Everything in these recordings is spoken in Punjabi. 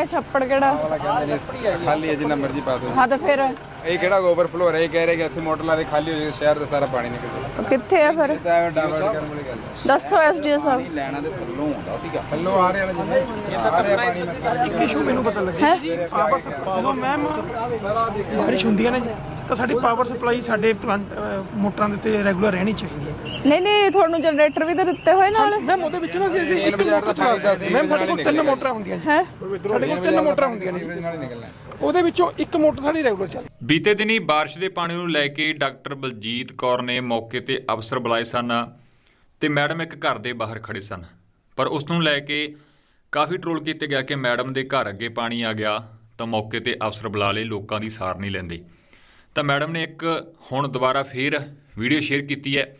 ਹੈ ਛੱਪੜ ਕਿਹੜਾ? ਵਾਲਾ ਕਹਿੰਦੇ ਨੇ ਖਾਲੀ ਹੈ ਜਿੰਨਾ ਮਰਜ਼ੀ ਪਾ ਦਿਓ। ਹਾਂ ਤਾਂ ਫਿਰ? ਇਹ ਕਿਹੜਾ ਓਵਰਫਲੋ ਹੈ? ਇਹ ਕਹਿ ਰਹੇ ਕਿ ਇੱਥੇ ਮੋਟਰ ਲਾ ਦੇ ਖਾਲੀ ਹੋ ਜਾਏਗਾ ਸ਼ਹਿਰ ਦਾ ਸਾਰਾ ਪਾਣੀ ਨਿਕਲ ਜਾਏਗਾ ਕਿੱਥੇ ਆ ਫਿਰ? ਇਹ ਤਾਂ ਐਵੇਂ ਡਾਇਵਰਟ ਕਰਨ ਵਾਲੀ ਗੱਲ ਹੈ। ਦੱਸੋ ਐਸਡੀਓ ਸਾਹਿਬ। ਲੈਣਾ ਦੇ ਥੱਲੋਂ ਆਉਂਦਾ ਸੀਗਾ। ਥੱਲੋਂ ਆ ਰਿਹਾ ਜਿੰਨਾ ਆ ਰਿਹਾ ਪਾਣੀ ਇੱਕ ਇਸ਼ੂ ਮੈਨੂੰ ਪਤਾ ਲੱਗਿਆ। ਹੈ? ਜਦੋਂ ਮੈਮ ਬਾਰਿਸ਼ ਹੁੰਦੀ ਹੈ ਨਾ। ਜੀ ਤਾਂ ਸਾਡੀ ਪਾਵਰ ਸਪਲਾਈ ਸਾਡੇ ਪਲਾਂਟ ਅਹ ਮੋਟਰਾਂ ਦੇ ਉੱਤੇ ਰੈਗੂਲਰ ਰਹਿਣੀ ਚਾਹੀਦੀ ਹੈ। ਨਹੀਂ ਨਹੀਂ ਤੁਹਾਨੂੰ ਜਨਰੇਟਰ ਵੀ ਤਾਂ ਦਿੱਤੇ ਹੋਏ ਨਾਲ। ਮੈਮ ਉਹਦੇ ਵਿੱਚ ਨਾ ਅਸੀਂ ਅਸੀਂ ਇੱਕ ਬਾਜ਼ਾਰ ਦਾ ਪਾਣੀ ਦਾ ਮੈਮ ਸਾਡੇ ਕੋਲ ਤਿੰਨ ਮੋਟਰਾਂ ਹੁੰਦੀਆਂ ਜੀ ਹੈ? ਸਾਡੇ ਕੋਲ ਤਿੰਨ ਮੋਟਰਾਂ ਹੁੰਦੀਆਂ ਨੇ। ਸੀਵਰੇਜ ਨਾਲ ਹੀ ਨਿਕਲਣਾ ਹੈ। ਉਹਦੇ ਵਿੱਚੋਂ ਇੱਕ ਮੋਟਰ ਸਾਡੀ ਰੈਗੂਲਰ ਚੱਲਦੀ ਬੀਤੇ ਦਿਨੀ ਬਾਰਿਸ਼ ਦੇ ਪਾਣੀ ਨੂੰ ਲੈ ਕੇ ਡਾਕਟਰ ਬਲਜੀਤ ਕੌਰ ਨੇ ਮੌਕੇ ਤੇ ਅਫਸਰ ਬੁਲਾਏ ਸਨ ਤੇ ਮੈਡਮ ਇੱਕ ਘਰ ਦੇ ਬਾਹਰ ਖੜੇ ਸਨ। ਪਰ ਉਸ ਨੂੰ ਲੈ ਕੇ ਕਾਫੀ ਟਰੋਲ ਕੀਤੇ ਗਿਆ ਕਿ ਮੈਡਮ ਦੇ ਘਰ ਅੱਗੇ ਪਾਣੀ ਆ ਗਿਆ ਤਾਂ ਮੌਕੇ ਤੇ ਅਫਸਰ ਬੁਲਾ ਲਏ ਲੋਕਾਂ ਦੀ ਸਾਰ ਨਹੀਂ ਲੈਂਦੇ। ਤਾਂ ਮੈਡਮ ਨੇ ਇੱਕ ਹੁਣ ਦੁਬਾਰਾ ਫੇਰ ਵੀਡੀਓ ਸ਼ੇਅਰ ਕੀਤੀ ਹੈ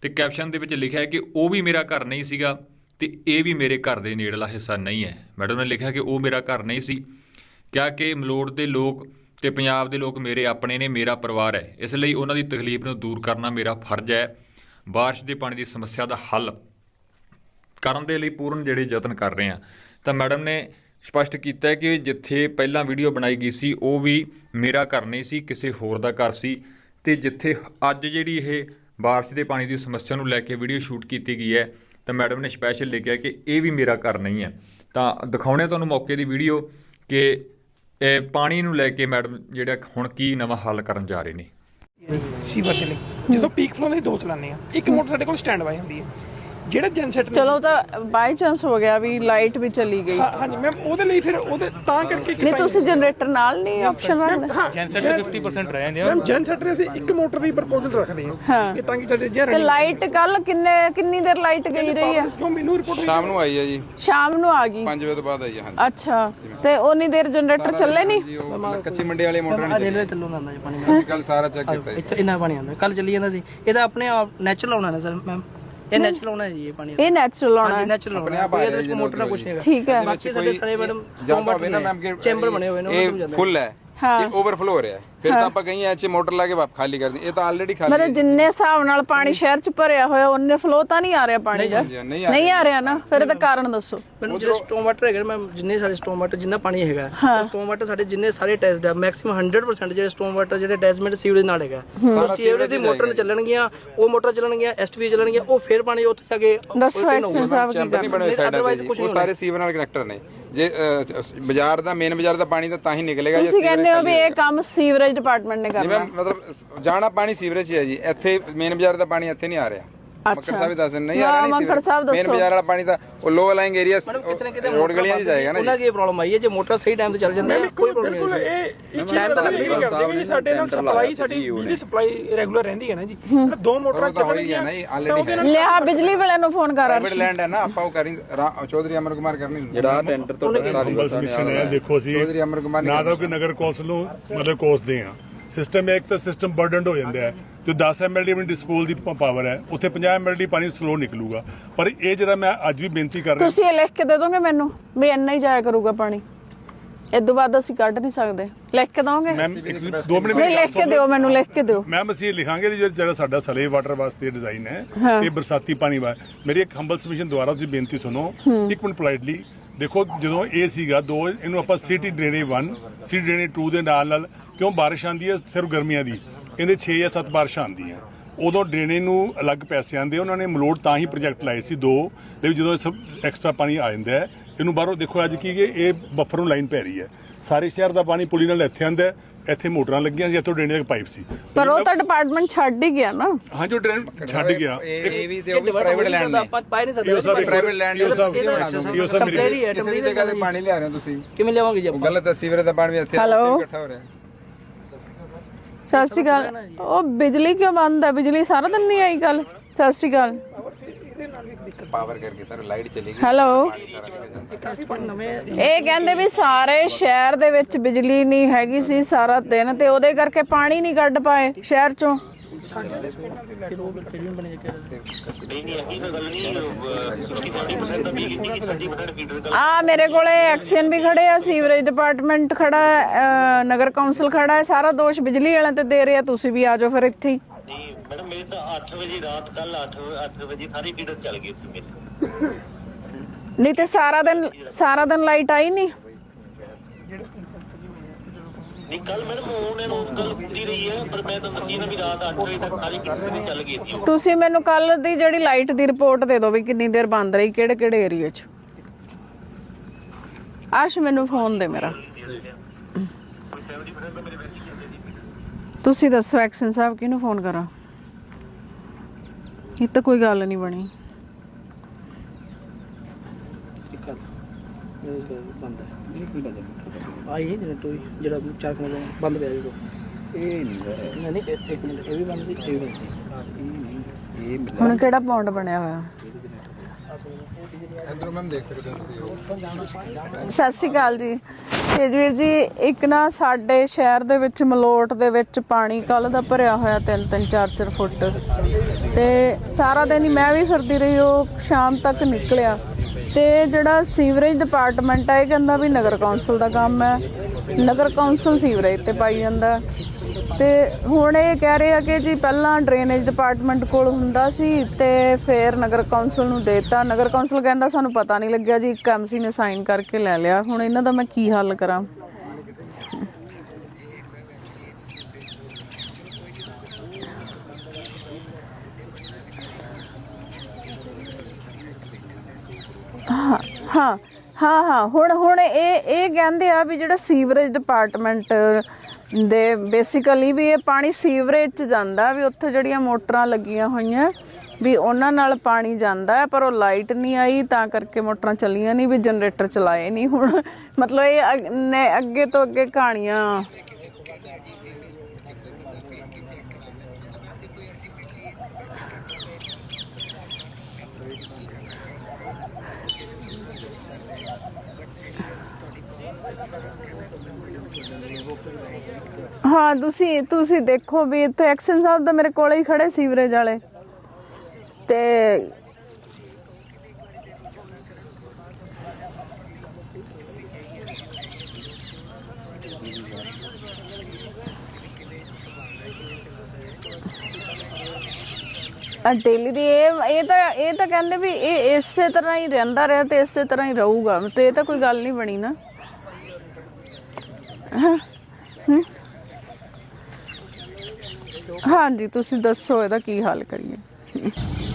ਤੇ ਕੈਪਸ਼ਨ ਦੇ ਵਿੱਚ ਲਿਖਿਆ ਹੈ ਕਿ ਉਹ ਵੀ ਮੇਰਾ ਘਰ ਨਹੀਂ ਸੀਗਾ ਤੇ ਇਹ ਵੀ ਮੇਰੇ ਘਰ ਦੇ ਨੇੜਲਾ ਹਿੱਸਾ ਨਹੀਂ ਹੈ। ਮੈਡਮ ਨੇ ਲਿਖਿਆ ਕਿ ਉਹ ਮੇਰਾ ਘਰ ਨਹੀਂ ਸੀ। ਕਿਹਾ ਕਿ ਮਲੋੜ ਦੇ ਲੋਕ ਤੇ ਪੰਜਾਬ ਦੇ ਲੋਕ ਮੇਰੇ ਆਪਣੇ ਨੇ, ਮੇਰਾ ਪਰਿਵਾਰ ਹੈ। ਇਸ ਲਈ ਉਹਨਾਂ ਦੀ ਤਕਲੀਫ ਨੂੰ ਦੂਰ ਕਰਨਾ ਮੇਰਾ ਫਰਜ਼ ਹੈ। ਬਾਰਿਸ਼ ਦੇ ਪਾਣੀ ਦੀ ਸਮੱਸਿਆ ਦਾ ਹੱਲ ਕਰਨ ਦੇ ਲਈ ਪੂਰਨ ਜਿਹੜੇ ਯਤਨ ਕਰ ਰਹੇ ਆ ਤਾਂ ਮੈਡਮ ਨੇ ਸਪਸ਼ਟ ਕੀਤਾ ਹੈ ਕਿ ਜਿੱਥੇ ਪਹਿਲਾਂ ਵੀਡੀਓ ਬਣਾਈ ਗਈ ਸੀ, ਉਹ ਵੀ ਮੇਰਾ ਘਰ ਨਹੀਂ ਸੀ, ਕਿਸੇ ਹੋਰ ਦਾ ਘਰ ਸੀ। ਤੇ ਜਿੱਥੇ ਅੱਜ ਜਿਹੜੀ ਇਹ ਬਾਰਿਸ਼ ਦੇ ਪਾਣੀ ਦੀ ਸਮੱਸਿਆ ਨੂੰ ਲੈ ਕੇ ਵੀਡੀਓ ਸ਼ੂਟ ਕੀਤੀ ਗਈ ਹੈ, ਤਾਂ ਮੈਡਮ ਨੇ ਸਪੈਸ਼ਲ ਲਿਖਿਆ ਕਿ ਇਹ ਵੀ ਮੇਰਾ ਘਰ ਨਹੀਂ ਹੈ। ਤਾਂ ਦਿਖਾਉਣੇ ਤੁਹਾਨੂੰ ਮੌਕੇ ਦੀ ਵੀਡੀਓ ਕਿ ਇਹ ਪਾਣੀ ਨੂੰ ਲੈ ਕੇ ਮੈਡਮ ਜਿਹੜਾ ਹੁਣ ਕੀ ਨਵਾਂ ਹੱਲ ਕਰਨ ਜਾ ਰਹੇ ਨੇ। ਸੀਵਰ ਦੇ ਲਈ। ਜਦੋਂ ਪੀਕ ਫਲੋ ਦੇ ਦੋ ਚਲਾਉਂਦੇ ਆ ਇੱਕ ਮੋਟਰ ਸਾਡੇ ਕੋਲ ਸਟੈਂਡ ਬਾਈ ਹੁੰਦੀ ਹੈ। ਜਿਹੜਾ ਜਨਸੈਟ ਚਲੋ ਤਾਂ ਬਾਈ ਚਾਂਸ ਹੋ ਗਿਆ ਵੀ ਲਾਈਟ ਵੀ ਚਲੀ ਗਈ। ਹਾਂਜੀ ਮੈਮ ਉਹਦੇ ਲਈ ਫਿਰ ਉਹਦੇ ਤਾਂ ਕਰਕੇ ਨਹੀਂ ਤੁਸੀਂ ਜਨਰੇਟਰ ਨਾਲ ਨਹੀਂ ਆਪਸ਼ਨ ਰੱਖਦੇ ਜਨਸੈਟ 50% ਰਹਿ ਜਾਂਦੇ ਆ। ਮੈਮ ਜਨਸੈਟ ਦੇ ਅਸੀਂ ਇੱਕ ਮੋਟਰ ਦੀ ਪ੍ਰਪੋਜ਼ਲ ਰੱਖਦੇ ਹਾਂ ਕਿ ਤਾਂ ਕਿ ਸਾਡੇ ਜੇ ਤੇ ਲਾਈਟ ਕੱਲ ਕਿੰਨੇ ਕਿੰਨੀ ਦੇਰ ਲਾਈਟ ਗਈ ਰਹੀ ਆ ਜੋ ਮੈਨੂੰ ਰਿਪੋਰਟ ਸ਼ਾਮ ਨੂੰ ਆਈ ਹੈ ਜੀ। ਸ਼ਾਮ ਨੂੰ ਆ ਗਈ। 5 ਵਜੇ ਤੋਂ ਬਾਅਦ ਆਈ ਹੈ ਹਾਂਜੀ। ਅੱਛਾ ਤੇ ਉਨੀ ਦੇਰ ਜਨਰੇਟਰ ਚੱਲੇ ਨਹੀਂ? ਕੱਚੀ ਮੰਡੀ ਵਾਲੀ ਮੋਟਰ ਨਹੀਂ ਰੇਲਵੇ ਥੱਲੋਂ ਆਉਂਦਾ ਜੀ ਪਾਣੀ ਅਸੀਂ ਕੱਲ ਸਾਰਾ ਚੈੱਕ ਕੀਤਾ ਇੱਥੇ ਇੰਨਾ ਪਾਣੀ ਆਉਂਦਾ। ਕੱਲ ਚੱਲੀ ਜਾਂਦਾ ਸੀ। ਇਹਦਾ ਆਪਣੇ ਆਪ ਨੈਚੁਰਲ ਆਉਣਾ ਨਾ ਸਰ ਮੈਮ ਇਹ ਨੈਚੁਰਲ ਆਉਣਾ ਜੀ ਇਹ ਪਾਣੀ ਇਹ ਨੈਚੁਰਲ ਹਾਂਜੀ ਹੈ। ਨੈਚੁਰਲ ਆਪਣੇ ਆਉਣਾ ਆਪ ਆ ਇਹਦੇ ਵਿੱਚ ਮੋਟਰ ਨਾ ਕੁਛ ਨਹੀਂ ਹੈਗਾ। ਠੀਕ ਹੈ। ਬਾਕੀ ਸਾਡੇ ਸਾਰੇ ਮੈਡਮ ਜਾਂਦਾ ਹੋਵੇ ਨਾ ਮੈਮ ਕਿ ਚੈਂਬਰ ਬਣੇ ਹੋਏ ਨੇ ਇਹ ਜਾਂਦਾ ਫੁੱਲ ਹਾਂ। ਇਹ ਓਵਰਫਲੋ ਹੋ ਰਿਹਾ ਹੈ। ਫਿਰ ਤਾਂ ਆਪਾਂ ਕਹੀਂ ਐਚ ਮੋਟਰ ਲਾ ਕੇ ਵਾਪ ਖਾਲੀ ਕਰ ਦੀ ਇਹ ਤਾਂ ਆਲਰੇਡੀ ਖਾਲੀ ਮਤਲਬ ਜਿੰਨੇ ਹਿਸਾਬ ਨਾਲ ਪਾਣੀ ਸ਼ਹਿਰ ਚ ਭਰਿਆ ਹੋਇਆ ਉਹਨੇ ਫਲੋ ਤਾਂ ਨਹੀਂ ਆ ਰਿਹਾ ਪਾਣੀ ਦਾ? ਨਹੀਂ ਆ ਆ ਰਿਹਾ। ਨਾ? ਫਿਰ ਇਹਦਾ ਕਾਰਨ ਦੱਸੋ। ਮੈਨੂੰ ਜਿਹੜਾ ਸਟੋਮ ਵਾਟਰ ਹੈਗਾ ਮੈਮ ਜਿੰਨੇ ਸਾਰੇ ਸਟੋਮ ਵਾਟਰ ਜਿੰਨਾ ਪਾਣੀ ਹੈਗਾ ਸਟੋਮ ਵਾਟਰ ਸਾਡੇ ਜਿੰਨੇ ਸਾਰੇ ਟੈਸਟ ਦਾ ਮੈਕਸਿਮਮ 100% ਜਿਹੜੇ ਸਟੋਮ ਵਾਟਰ ਜਿਹੜੇ ਅਟੈਚਮੈਂਟ ਸੀਵਰੇਜ ਨਾਲ ਹੈਗਾ। ਸਾਰਾ ਸੀਵਰੇਜ ਦੀ ਮੋਟਰ ਚੱਲਣਗੀਆਂ ਉਹ ਮੋਟਰ ਚੱਲਣਗੀਆਂ ਐਸਟੀਵੀ ਚੱਲਣਗੀਆਂ ਉਹ ਫਿਰ ਪਾਣੀ ਉੱਥੇ ਜਾ ਕੇ ਦੱਸੋ ਐਕਸ਼ਨ ਸਾਹਿਬ ਕੀ ਜੀ। ਉਹ ਸਾਰੇ ਸੀਵਰ ਨਾਲ ਕਨੈਕਟਰ ਨੇ। ਜੇ ਬਾਜ਼ਾਰ ਦਾ ਮੇਨ ਬਾਜ਼ਾਰ ਦਾ ਪਾਣੀ ਤਾਂ ਤਾਂ ਹੀ ਨਿਕਲੇਗਾ ਜੇ ਤੁਸੀਂ ਕਹਿੰਦੇ ਹੋ ਵੀ ਇਹ ਕੰਮ ਸੀਵਰੇਜ ਡਿਪਾਰਟਮੈਂਟ ਨੇ ਕਰਨਾ। ਜਿਵੇਂ ਮਤਲਬ ਸ- ਜਾਣਾ ਪਾਣੀ ਸੀਵਰੇਜ 'ਚ ਹੈ ਜੀ। ਇੱਥੇ ਮੇਨ ਬਾਜ਼ਾਰ ਦਾ ਪਾਣੀ ਇੱਥੇ ਨਹੀਂ ਆ ਰਿਹਾ। ਮੱਕੜ ਸਾਹਿਬ ਵੀ ਦੱਸ ਦਿੰਦੇ ਨਹੀਂ ਆ ਨਹੀਂ ਮੱਕੜ ਸਾਹਿਬ ਮੇਨ ਦੱਸੋ। ਬਾਜ਼ਾਰ ਵਾਲਾ ਪਾਣੀ ਤਾਂ ਉਹ ਲੋ ਲਾਈਂਗ ਏਰੀਆ ਰੋਡ ਗਲੀਆਂ 'ਚ ਜਾਏਗਾ ਨਾ ਉਹਨਾਂ ਦੀ ਪ੍ਰੋਬਲਮ ਆਈ ਹੈ ਜੇ ਮੋਟਰ ਸਹੀ ਟਾਈਮ ਤੇ ਚੱਲ ਜਾਂਦਾ ਹੈ ਕੋਈ ਪ੍ਰੋਬਲਮ ਬਿਲਕੁਲ ਨਹੀਂ ਇਹ ਇਹ ਚੀਜ਼ ਤਾਂ ਲੱਗਦੀ ਨਹੀਂ ਕਰਦੇ ਕਿ ਸਾਡੇ ਨਾਲ ਸਪਲਾਈ ਸਾਡੀ ਬਿਜਲੀ ਸਪਲਾਈ ਰੈਗੂਲਰ ਰਹਿੰਦੀ ਹੈ ਨਾ ਜੀ। ਦੋ ਮੋਟਰਾਂ ਚੱਲਣਗੀਆਂ। ਨਾ ਜੀ ਆਲਰੇਡੀ ਹੈ। ਲਿਆ ਬਿਜਲੀ ਵਾਲਿਆਂ ਨੂੰ ਫੋਨ ਕਰ ਪ੍ਰਾਈਵੇਟ ਲੈਂਡ ਹੈ ਨਾ ਆਪਾਂ ਉਹ ਕਰੀ ਚੌਧਰੀ ਅਮਰ ਕੁਮਾਰ ਕਰਨੀ ਜਿਹੜਾ ਟੈਂਡਰ ਤੋਂ ਹੰਬਲ ਸਬਮਿਸ਼ਨ ਹੈ ਦੇਖੋ ਅਸੀਂ ਚੌਧਰੀ ਅਮਰ ਕੁਮਾਰ ਨੇ ਤਾਂ ਕੋਈ ਨਗਰ ਕੌਂਸਲ ਨੂੰ ਮਤਲਬ ਕੋਸਦੇ ਆ ਸਿਸਟਮ ਇੱਕ ਤਾਂ ਸਿਸਟਮ ਬਰਡਨਡ ਹੋ ਜਾਂਦਾ ਹੈ ਜੋ 10 ਐਮਐਲਡੀ ਆਪਣੀ ਡਿਸਪੋਲ ਦੀ ਪਾਵਰ ਹੈ ਉੱਥੇ 50 ਐਮਐਲਡੀ ਪਾਣੀ ਸਲੋ ਨਿਕਲੂਗਾ। ਪਰ ਇਹ ਜਿਹੜਾ ਮੈਂ ਅੱਜ ਵੀ ਬੇਨਤੀ ਕਰ ਰਿਹਾ ਤੁਸੀਂ ਇਹ ਲਿਖ ਕੇ ਦੇ ਦੋਗੇ ਮੈਨੂੰ? ਵੀ ਇੰਨਾ ਹੀ ਜਾਇਆ ਕਰੂਗਾ ਪਾਣੀ। ਇਦੋਂ ਬਾਅਦ ਅਸੀਂ ਕੱਢ ਨਹੀਂ ਸਕਦੇ। ਲਿਖ ਕੇ ਦੋਗੇ? ਮੈਮ ਇੱਕ ਦੋ ਮਿੰਟ ਨਹੀਂ ਲਿਖ ਕੇ ਦਿਓ ਮੈਨੂੰ ਲਿਖ ਕੇ ਦਿਓ। ਮੈਮ ਅਸੀਂ ਇਹ ਲਿਖਾਂਗੇ ਜਿਹੜਾ ਸਾਡਾ ਸਲੇ ਵਾਟਰ ਵਾਸਤੇ ਡਿਜ਼ਾਈਨ ਹੈ ਇਹ ਬਰਸਾਤੀ ਪਾਣੀ ਵਾ ਮੇਰੀ ਇੱਕ ਹੰਬਲ ਸਬਮਿਸ਼ਨ ਦੁਆਰਾ ਤੁਸੀਂ ਬੇਨਤੀ ਸੁਣੋ। ਇੱਕ ਮਿੰਟ ਪੋਲਾਈਟਲੀ ਦੇਖੋ ਜਦੋਂ ਇਹ ਸੀਗਾ ਦੋ ਇਹਨੂੰ ਆਪਾਂ ਸਿਟੀ ਡਰੇਨੇ 1 ਸਿਟੀ ਡਰੇਨੇ 2 ਦੇ ਨਾਲ ਨਾਲ ਕਿਉਂ ਬਾਰਿਸ਼ ਆਂਦੀ ਹੈ ਸਿਰਫ ਗਰਮੀਆਂ ਦੀ। ਇਹਦੇ 6 ਜਾਂ 7 ਬਾਰਿਸ਼ਾਂ ਆਉਂਦੀਆਂ। ਉਦੋਂ ਡਰੇਨੇ ਨੂੰ ਅਲੱਗ ਪੈਸੇ ਆਂਦੇ ਉਹਨਾਂ ਨੇ ਮਲੋਡ ਤਾਂ ਹੀ ਪ੍ਰੋਜੈਕਟ ਲਾਏ ਸੀ ਦੋ ਤੇ ਜਦੋਂ ਇਹ ਸਭ ਐਕਸਟਰਾ ਪਾਣੀ ਆ ਜਾਂਦਾ ਹੈ ਇਹਨੂੰ ਬਾਹਰੋਂ ਦੇਖੋ ਅੱਜ ਕੀ ਇਹ ਬਫਰ ਨੂੰ ਲਾਈਨ ਪੈ ਰਹੀ ਹੈ। ਸਾਰੇ ਸ਼ਹਿਰ ਦਾ ਪਾਣੀ ਪੁਲੀ ਨਾਲ ਇੱਥੇ ਆਂਦਾ ਇੱਥੇ ਮੋਟਰਾਂ ਲੱਗੀਆਂ ਸੀ ਇੱਥੋਂ ਡਰੇਨੇ ਦਾ ਪਾਈਪ ਸੀ। ਪਰ ਉਹ ਤਾਂ ਡਿਪਾਰਟਮੈਂਟ ਛੱਡ ਹੀ ਗਿਆ ਨਾ। ਹਾਂ ਜੋ ਡਰੇਨ ਛੱਡ ਗਿਆ। ਇਹ ਵੀ ਤੇ ਉਹ ਵੀ ਪ੍ਰਾਈਵੇਟ ਲੈਂਡ ਨੇ। ਆਪਾਂ ਪਾਈ ਨਹੀਂ ਸਕਦੇ ਇਹ ਸਭ ਪ੍ਰਾਈਵੇਟ ਲੈਂਡ ਇਹ ਸਭ ਇਹ ਸਭ ਮੇਰੀ ਕਿਸੇ ਦੀ ਜਗ੍ਹਾ ਤੇ ਪਾਣੀ ਲਿਆ ਰਹੇ ਹੋ ਤੁਸੀਂ? ਕਿਵੇਂ ਲਿਆਵਾਂਗੇ ਜੀ ਆਪਾਂ? ਗਲਤ ਹੈ ਸੀਵਰੇਜ ਦਾ ਪਾਣੀ ਵੀ ਇੱਥੇ Hello? ਇੱਥੇ ਇਕੱਠਾ ਹੋ ਰਿਹਾ। ਸਤਿ ਸ਼੍ਰੀ ਅਕਾਲ। ਉਹ ਬਿਜਲੀ ਕਿਉਂ ਬੰਦ ਹੈ? ਬਿਜਲੀ ਸਾਰਾ ਦਿਨ ਨਹੀਂ ਆਈ ਕੱਲ ਸਤਿ ਸ਼੍ਰੀ ਅਕਾਲ। ਪਾਵਰ ਕਰਕੇ ਸਰ ਲਾਈਟ ਚਲੀ ਗਈ। ਹੈਲੋ ਇਹ ਕਹਿੰਦੇ ਵੀ ਸਾਰੇ ਸ਼ਹਿਰ ਦੇ ਵਿੱਚ ਬਿਜਲੀ ਨਹੀਂ ਹੈਗੀ ਸੀ ਸਾਰਾ ਦਿਨ ਤੇ ਉਹਦੇ ਕਰਕੇ ਪਾਣੀ ਨਹੀਂ ਕੱਢ ਪਾਏ ਸ਼ਹਿਰ ਚੋਂ। ਆ ਮੇਰੇ ਕੋਲੇ ਐਕਸੀਅਨ ਵੀ ਖੜੇ ਆ ਸੀਵਰੇਜ ਡਿਪਾਰਟਮੈਂਟ ਖੜਾ ਹੈ ਅਹ ਨਗਰ ਕੌਂਸਲ ਖੜਾ ਹੈ ਸਾਰਾ ਦੋਸ਼ ਬਿਜਲੀ ਵਾਲਿਆਂ ਤੇ ਦੇ ਰਿਹਾ ਤੁਸੀਂ ਵੀ ਆ ਜਾਓ ਫਿਰ ਇੱਥੇ ਹੀ। ਨਹੀਂ ਮੈਡਮ ਮੇਰੇ ਤਾਂ 8 ਵਜੇ ਰਾਤ ਕੱਲ 8 8 ਵਜੇ ਸਾਰੀ ਫੀਡਰ ਚੱਲ ਗਈ ਸੀ ਮੇਰੀ। ਨਹੀਂ ਤੇ ਸਾਰਾ ਦਿਨ ਸਾਰਾ ਦਿਨ ਲਾਈਟ ਆਈ ਨਹੀਂ ਜਿਹੜੇ ਕੰਟੈਕਟ ਜੀ ਹੋਏ ਆ ਜਦੋਂ ਤੋਂ ਨਹੀਂ ਕੱਲ ਮੈਡਮ ਉਹਨਾਂ ਨੂੰ ਗੱਲ ਹੁੰਦੀ ਰਹੀ ਹੈ ਪਰ ਮੈਂ ਤਾਂ ਦੱਸੀ ਨਾ ਵੀ ਰਾਤ 8 ਵਜੇ ਤੱਕ ਸਾਰੀ ਕਿਤੇ ਚੱਲ ਗਈ ਸੀ। ਤੁਸੀਂ ਮੈਨੂੰ ਕੱਲ ਦੀ ਜਿਹੜੀ ਲਾਈਟ ਦੀ ਰਿਪੋਰਟ ਦੇ ਦਿਓ ਵੀ ਕਿੰਨੀ ਦੇਰ ਬੰਦ ਰਹੀ ਕਿਹੜੇ ਕਿਹੜੇ ਏਰੀਆ 'ਚ? ਆਸ਼ ਮੈਨੂੰ ਫੋਨ ਦੇ ਮੇਰਾ। ਤੁਸੀਂ ਦੱਸੋ ਐਕਸ਼ਨ ਸਾਹਿਬ ਕਿਹਨੂੰ ਫੋਨ ਕਰਾਂ? ਇਹ ਤਾਂ ਕੋਈ ਗੱਲ ਨਹੀਂ ਬਣੀ। ਮੇਰੇ ਕੋਲ ਬੰਦ ਹੈ। ਬਿਲਕੁਲ ਬੰਦ ਆਈ ਹੈ ਜਨਰੇਟਰ ਵੀ, ਜਿਹੜਾ ਚਾਰ ਕਿਲੋ ਬੰਦ ਪਿਆ ਜੀ ਇਹ ਨਹੀਂ ਨਹੀਂ ਇਹ- ਇੱਕ ਮਿੰਟ ਇਹ ਵੀ ਬੰਦ ਸੀ ਇਹ ਵੀ ਬੰਦ ਸੀ। ਹੁਣ ਕਿਹੜਾ ਪੌਂਡ ਬਣਿਆ ਹੋਇਆ? ਅੰਦਰੋਂ ਮੈਮ ਦੇਖ ਸਕਦੇ ਹੋ ਤੁਸੀਂ ਸਤਿ ਸ਼੍ਰੀ ਅਕਾਲ ਜੀ। ਤੇਜਵੀਰ ਜੀ ਇੱਕ ਨਾ ਸਾਡੇ ਸ਼ਹਿਰ ਦੇ ਵਿੱਚ ਮਲੋਟ ਦੇ ਵਿੱਚ ਪਾਣੀ ਕੱਲ ਦਾ ਭਰਿਆ ਹੋਇਆ 3-3 4-4 ਫੁੱਟ। ਤੇ ਸਾਰਾ ਦਿਨ ਹੀ ਮੈਂ ਵੀ ਫਿਰਦੀ ਰਹੀ ਉਹ ਸ਼ਾਮ ਤੱਕ ਨਿਕਲਿਆ। ਤੇ ਜਿਹੜਾ ਸੀਵਰੇਜ ਡਿਪਾਰਟਮੈਂਟ ਹੈ ਇਹ ਕਹਿੰਦਾ ਵੀ ਨਗਰ ਕੌਂਸਲ ਦਾ ਕੰਮ ਹੈ। ਨਗਰ ਕੌਂਸਲ ਸੀਵਰੇਜ ਤੇ ਪਾਈ ਜਾਂਦਾ। ਤੇ ਹੁਣ ਇਹ ਕਹਿ ਰਹੇ ਆ ਕਿ ਜੀ ਪਹਿਲਾਂ ਡਰੇਨੇਜ ਡਿਪਾਰਟਮੈਂਟ ਕੋਲ ਹੁੰਦਾ ਸੀ ਤੇ ਫਿਰ ਨਗਰ ਕੌਂਸਲ ਨੂੰ ਦੇਤਾ। ਨਗਰ ਕੌਂਸਲ ਕਹਿੰਦਾ ਸਾਨੂੰ ਪਤਾ ਨਹੀਂ ਲੱਗਿਆ ਜੀ, ਇੱਕ ਐਮਸੀ ਨੇ ਸਾਈਨ ਕਰਕੇ ਲੈ ਲਿਆ। ਹੁਣ ਇਹਨਾਂ ਦਾ ਮੈਂ ਕੀ ਹੱਲ ਕਰਾਂ? ਹਾਂ ਹਾਂ ਹਾਂ। ਹਾਂ ਹੁਣ ਹੁਣ ਇਹ ਇਹ ਕਹਿੰਦੇ ਆ ਵੀ ਜਿਹੜਾ ਸੀਵਰੇਜ ਡਿਪਾਰਟਮੈਂਟ ਦੇ ਬੇਸਿਕਲੀ ਵੀ ਇਹ ਪਾਣੀ ਸੀਵਰੇਜ ਚ ਜਾਂਦਾ ਵੀ ਉੱਥੇ ਜਿਹੜੀਆਂ ਮੋਟਰਾਂ ਲੱਗੀਆਂ ਹੋਈਆਂ, ਵੀ ਉਹਨਾਂ ਨਾਲ ਪਾਣੀ ਜਾਂਦਾ ਪਰ ਉਹ ਲਾਈਟ ਨਹੀਂ ਆਈ, ਤਾਂ ਕਰਕੇ ਮੋਟਰਾਂ ਚੱਲੀਆਂ ਨਹੀਂ, ਵੀ ਜਨਰੇਟਰ ਚਲਾਏ ਨਹੀਂ ਹੁਣ। ਮਤਲਬ ਇਹ ਅੱਗੇ ਤੋਂ ਅੱਗੇ ਕਹਾਣੀਆਂ ਹਾਂ, ਤੁਸੀਂ ਤੁਸੀਂ ਦੇਖੋ ਵੀ ਇੱਥੇ ਐਕਸ਼ਨ ਸਾਹਿਬ ਦਾ ਮੇਰੇ ਕੋਲੇ ਹੀ ਖੜੇ ਸੀਵਰੇਜ ਵਾਲੇ। ਤੇ ਡੇਲੀ ਦੀ ਇਹ ਇਹ ਤਾਂ ਇਹ ਤਾਂ ਕਹਿੰਦੇ ਵੀ ਇਹ ਇਸੇ ਤਰ੍ਹਾਂ ਹੀ ਰਹਿੰਦਾ ਰਿਹਾ ਤੇ ਇਸੇ ਤਰ੍ਹਾਂ ਹੀ ਰਹੂਗਾ। ਤੇ ਇਹ ਤਾਂ ਕੋਈ ਗੱਲ ਨਹੀਂ ਬਣੀ ਨਾ। ਹਾਂਜੀ, ਤੁਸੀਂ ਦੱਸੋ ਇਹਦਾ ਕੀ ਹੱਲ ਕਰੀਏ।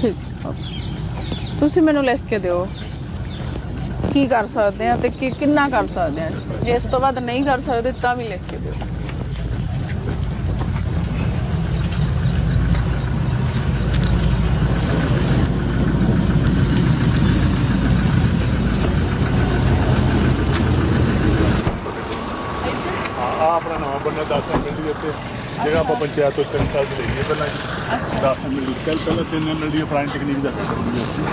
ਠੀਕ। ਓਕੇ। ਤੁਸੀਂ ਮੈਨੂੰ ਲਿਖ ਕੇ ਦਿਓ। ਕੀ ਕਰ ਸਕਦੇ ਆ ਤੇ ਕੀ ਕਿੰਨਾ ਕਰ ਸਕਦੇ ਆ। ਜੇ ਇਸ ਤੋਂ ਬਾਅਦ ਨਹੀਂ ਕਰ ਸਕਦੇ ਤਾਂ ਵੀ ਲਿਖ ਕੇ ਦਿਓ। ਆ ਆਪਣਾ ਨਵਾਂ ਬਣਿਆ 10 ਐਮਐਲ ਦੀ ਉੱਤੇ ਜਿਹੜਾ ਆਪਾਂ ਪੰਚਾਇਤ ਤੋਂ ਤਿੰਨ ਸਾਲ ਦੀ ਲਈਏ ਪਹਿਲਾਂ 10 ਐਮਐਲ ਦੀ ਕੱਲ ਪਹਿਲਾਂ 3 ਐਮਐਲ ਦੀ ਪੁਰਾਣੀ ਟੈਕਨੀਕ ਦਾ ਕੰਮ ਸੀ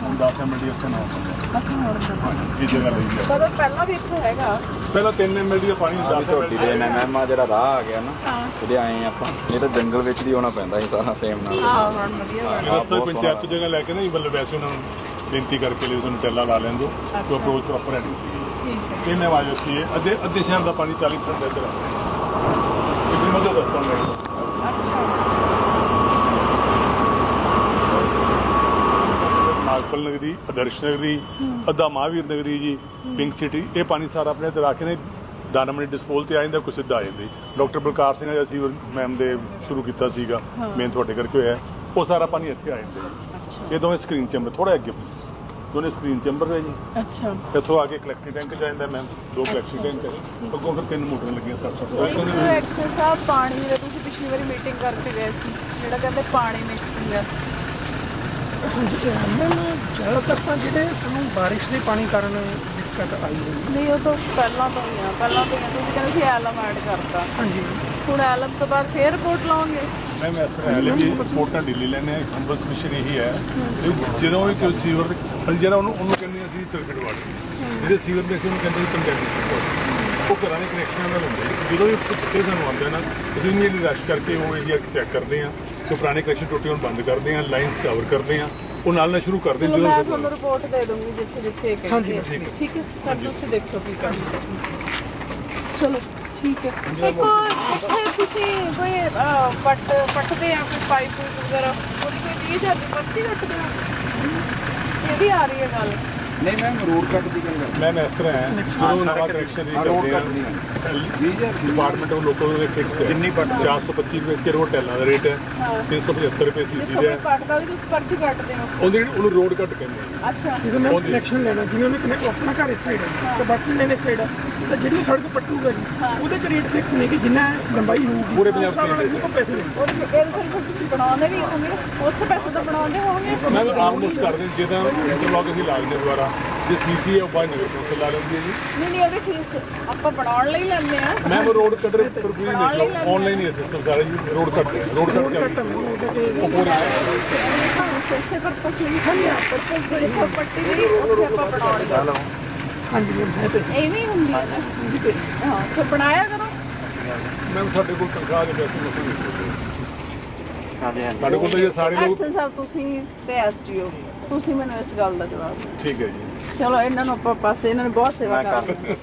ਹੁਣ 10 ਐਮਐਲ ਦੀ ਉੱਤੇ ਨਵਾਂ ਬਣਿਆ ਅੱਛਾ ਹੋਰ ਇਹ ਜਗ੍ਹਾ ਲਈ ਹੈ। ਕਦੋਂ ਪਹਿਲਾਂ ਵੀ ਇੱਥੇ ਹੈਗਾ। ਪਹਿਲਾਂ 3 ਐਮਐਲ ਦੀ ਪਾਣੀ 10 ਝੋਟੀ ਦੇ ਐਨਐਮ ਆ ਜਿਹੜਾ ਰਾਹ ਆ ਗਿਆ ਨਾ ਉਹਦੇ ਆਏ ਆਪਾਂ ਇਹ ਤਾਂ ਜੰਗਲ ਵਿੱਚ ਦੀ ਆਉਣਾ ਪੈਂਦਾ ਸੀ ਸਾਰਾ ਸੇਮ ਨਾਲ। ਹਾਂ ਹੁਣ ਵਧੀਆ ਰਸਤਾ ਪੰਚਾਇਤ ਤੋਂ ਜਗ੍ਹਾ ਲੈ ਕੇ ਨਾ ਜੀ ਮਤਲਬ ਵੈਸੇ ਉਹਨਾਂ ਨੂੰ ਬੇਨਤੀ ਕਰਕੇ ਲਈ ਸਾਨੂੰ ਟੈਲਾ ਲਾ ਲੈਣ ਦਿਓ ਤੇ ਅਪਰੋਚ ਪ੍ਰੋਪਰ ਹੈ ਨਹੀਂ ਸੀ ਇਹਨੇ ਆਵਾਜ਼ ਉੱਠੀ ਹੈ ਅੱਧੇ ਅੱਧੇ ਸ਼ਹਿਰ ਦਾ ਪਾਣੀ 40 ਫੁੱਟ ਦੇ ਇੱਧਰ ਨਾਗਪਲ ਨਗਰੀ ਆਦਰਸ਼ ਨਗਰੀ ਅੱਧਾ ਮਹਾਵੀਰ ਨਗਰੀ ਜੀ ਪਿੰਕ ਸਿਟੀ ਇਹ ਪਾਣੀ ਸਾਰਾ ਆਪਣੇ ਆ ਕੇ ਨੇ ਦਾਨਮਣੀ ਡਿਸਪੋਲ ਤੇ ਆ ਜਾਂਦਾ ਕੋਈ ਸਿੱਧਾ ਆ ਜਾਂਦਾ ਡਾਕਟਰ ਬਲਕਾਰ ਸਿੰਘ ਨੇ ਅਸੀਂ ਮੈਮ ਦੇ ਸ਼ੁਰੂ ਕੀਤਾ ਸੀਗਾ ਮੇਨ ਤੁਹਾਡੇ ਕਰਕੇ ਹੋਇਆ। ਉਹ ਸਾਰਾ ਪਾਣੀ ਇੱਥੇ ਆ ਜਾਂਦਾ। ਇਹ ਦੋਵੇਂ ਸਕਰੀਨ ਚੈਂਬਰ ਥੋੜਾ ਅੱਗੇ ਬਸ ਦੋਨੇ ਸਕਰੀਨ ਚੈਂਬਰ ਹੈ ਜੀ। ਅੱਛਾ। ਇੱਥੋਂ ਆ ਕੇ ਕਲੈਕਟਿੰਗ ਟੈਂਕ ਜਾਂਦਾ ਮੈਮ ਦੋ ਕਲੈਕਟਿੰਗ ਟੈਂਕ ਹੈ। ਅੱਗੋਂ ਫਿਰ ਤਿੰਨ ਮੋਟਰਾਂ ਲੱਗੀਆਂ ਸੱਤ ਸੱਤ। ਐਕਸ਼ਨ ਸਾਹਿਬ ਪਾਣੀ ਦੇ ਤੁਸੀਂ ਪਿਛਲੀ ਵਾਰੀ ਮੀਟਿੰਗ ਕਰਕੇ ਗਏ ਸੀ ਜਿਹੜਾ ਕਹਿੰਦੇ ਪਾਣੀ ਮਿਕਸਿੰਗ ਹੈ ਮੈਮ ਜ਼ਿਆਦਾਤਰ ਤਾਂ ਜਿਹੜੇ ਸਾਨੂੰ ਬਾਰਿਸ਼ ਦੇ ਪਾਣੀ ਕਾਰਨ ਦਿੱਕਤ ਆਈ ਹੋਈ। ਨਹੀਂ ਉਹ ਤਾਂ ਪਹਿਲਾਂ ਤੋਂ ਹੀ ਆ ਪਹਿਲਾਂ ਤੋਂ ਹੀ ਆ। ਤੁਸੀਂ ਕਹਿੰਦੇ ਸੀ ਐਲਮ ਐਡ ਕਰਤਾ। ਹਾਂਜੀ। ਹੁਣ ਐਲਮ ਤੋਂ ਬਾਅਦ ਫੇਰ ਰਿਪੋਰਟ ਲਾਉਂਗੇ ਮੈਮ ਇਸ ਤਰ੍ਹਾਂ ਹੈ ਲੈ ਵੀ ਰਿਪੋਰਟਾਂ ਢਿੱਲੀ ਲੈਣੇ ਆ ਹੰਬਲ ਸਬਮਿਸ਼ਨ ਇਹੀ ਹੈ। ਵੀ ਜਦੋਂ ਵੀ ਕੋਈ ਸੀਵਰ ਅਸੀਂ ਜਿਹੜਾ ਉਹਨੂੰ ਉਹਨੂੰ ਕਹਿੰਦੇ ਅਸੀਂ ਟਰਫਿਡ ਵਾਟਰ ਜਿਹੜੇ ਸੀਵਰ ਦੇ ਅਸੀਂ ਉਹਨੂੰ ਕਹਿੰਦੇ ਵਾਟਰ ਉਹ ਘਰਾਂ ਦੇ ਕਨੈਕਸ਼ਨਾਂ ਨਾਲ ਹੁੰਦੇ। ਜਦੋਂ ਵੀ ਕਿਤੇ ਸਾਨੂੰ ਆਉਂਦੇ ਨਾ ਅਸੀਂ ਇਮੀਡੀਏਟਲੀ ਰਸ਼ ਕਰਕੇ ਉਹ ਏਰੀਆ ਚੈੱਕ ਕਰਦੇ ਆ ਕਿ ਪੁਰਾਣੇ ਕਨੈਕਸ਼ਨ ਟੁੱਟੇ ਹੋਣ ਬੰਦ ਕਰਦੇ ਆ ਲਾਈਨਸ ਕਵਰ ਕਰਦੇ ਆ ਉਹ ਨਾਲ ਨਾਲ ਸ਼ੁਰੂ ਕਰਦੇ ਜਦੋਂ ਮੈਂ ਤੁਹਾਨੂੰ ਰਿਪੋਰਟ ਦੇ ਦੂੰਗੀ ਜਿੱਥੇ ਜਿੱਥੇ ਕਹਿੰਦੇ ਠੀਕ ਹੈ। ਫਿਰ ਤੁਸੀਂ ਦੇਖੋ ਕੀ ਕਰਨਾ ਚਲੋ। ਠੀਕ ਹੈ। ਇੱਕ ਇੱਥੇ ਤੁਸੀਂ ਕੋਈ ਅਹ, ਪੱਟ ਪੱਟਦੇ ਆ ਕੋਈ ਪਾਈਪ ਵਗੈਰਾ? ਉਹਦੀ ਕੋਈ 20000 ਦੀ ਪਰਚੀ ਕੱਟਦੇ ਆ ਇਹ ਵੀ ਆ ਰਹੀ ਹੈ ਗੱਲ। ਨਹੀਂ ਮੈਮ ਰੋਡ ਕੱਟ ਦੀ ਗੱਲ ਮੈਂ ਇਸ ਤਰ੍ਹਾਂ ਹੈ ਜਦੋਂ ਨਵਾਂ ਕਨੈਕਸ਼ਨ ਨਹੀਂ ਰੋਡ ਕੱਟ ਕਰਦੇ ਦੀ ਆ ਡਿਪਾਰਟਮੈਂਟ ਉਹ ਲੋਕਲ ਦੇ ਫਿਕਸ ਹੈ। ਕਿੰਨੀ ਪੱਟ? 425 ਰੁਪਏ ਕਿਲੋ ਟੈਲਾਂ ਦਾ ਰੇਟ ਹੈ 375 ਰੁਪਏ ਸੀਸੀ ਦਾ। ਕੱਟਦਾ ਵੀ ਤੁਸੀਂ ਪਰਚੀ ਕੱਟਦੇ ਹੋ ਉਹਦੇ ਉਹਨੂੰ ਰੋਡ ਕੱਟ ਕਹਿੰਦੇ ਆ। ਅੱਛਾ। ਜਦੋਂ ਮੈਂ ਕਨੈਕਸ਼ਨ ਲੈਣਾ ਜਿਵੇਂ ਉਹਨੇ ਕਨੈਕਟ ਆਪਣਾ ਘਰ ਇਸ ਸਾਈਡ ਹੈ ਤੇ ਬਾਕੀ ਲੈਣ ਇਸ ਸਾਈਡ ਹੈ ਤਾਂ ਜਿਹੜੀ ਸੜਕ ਪੱਟੂਗਾ ਜੀ ਉਹਦੇ ਚ ਰੇਟ ਫਿਕਸ ਨਹੀਂ ਕਿ ਜਿੰਨਾ ਲੰਬਾਈ ਹੋਊਗੀ ਪੂਰੇ ਪੰਜਾਬ ਉਹਨੂੰ ਪੈਸੇ ਦੇਣੇ ਉਹ ਫਿਰ ਫਿਰ ਤੁਸੀਂ ਬਣਾਉਂਦੇ ਵੀ ਹੋਵੋਗੇ ਉਸ ਪੈਸੇ ਤੋਂ ਬਣਾਉਂਦੇ ਹੋਵੋਗੇ। ਮੈਂ ਆਲਮੋਸਟ ਕਰਦੇ ਜਿਹਦਾ ਇੰਟਰਲੌਕ ਅਸੀਂ ਲਾ ਦਿੰਦੇ ਦੁਬਾਰਾ। ਜੇ ਸੀਸੀ ਹੈ ਉਹ ਬਾਹਰ ਨਗਰ ਕੌਂਸਲ ਲਾ ਲੈਂਦੀ ਹੈ ਜੀ। ਨਹੀਂ ਨਹੀਂ ਉਹਦੀ ਫੀਸ ਆਪਾਂ ਬਣਾਉਣ ਲਈ ਲੈਂਦੇ ਆ ਮੈਂ ਉਹ ਰੋਡ ਕਟਰ ਪਰ ਪੂਰੀ ਦੇਖ ਲਓ ਆਨਲਾਈਨ ਹੀ ਸਿਸਟਮ ਸਾਰਾ ਜੀ ਰੋਡ ਕੱਟ ਰੋਡ ਕੱਟ ਚੱਲ ਉਹ ਪੂਰੀ ਸੈਸੇ ਪਰ ਤਸਲੀ ਖੰਡਿਆ ਪਰ ਕੋਈ ਦੇਖੋ ਪੱਟੀ ਵੀ ਉੱਥੇ ਆਪਾਂ ਬਣਾਉਣੀ ਆ। ਹਾਂਜੀ ਮੈਮ ਹੈ। ਤੇ ਐਵੇਂ ਹੀ ਹੁੰਦੀ ਹੈ ਨਾ। ਹਾਂ ਫਿਰ ਬਣਾਇਆ ਕਰੋ। ਮੈਂ ਸਾਡੇ ਕੋਲ ਤਨਖਾਹ ਦੇ ਪੈਸੇ ਮਸੂਲ ਨਹੀਂ ਸਾਡੇ ਕੋਲ ਤਾਂ ਇਹ ਸਾਰੇ ਲੋਕ ਐਕਸ਼ਨ ਸਾਹਿਬ ਤੁਸੀਂ ਤੇ ਐਸਟੀਓ ਤੁਸੀਂ ਮੈਨੂੰ ਇਸ ਗੱਲ ਦਾ ਜਵਾਬ ਦਿਓ। ਠੀਕ ਹੈ ਜੀ। ਚਲੋ ਇਹਨਾਂ ਨੂੰ ਆਪਾਂ ਪਾਸੇ ਇਹਨਾਂ ਨੇ ਬਹੁਤ ਸੇਵਾ ਕਰਦੇ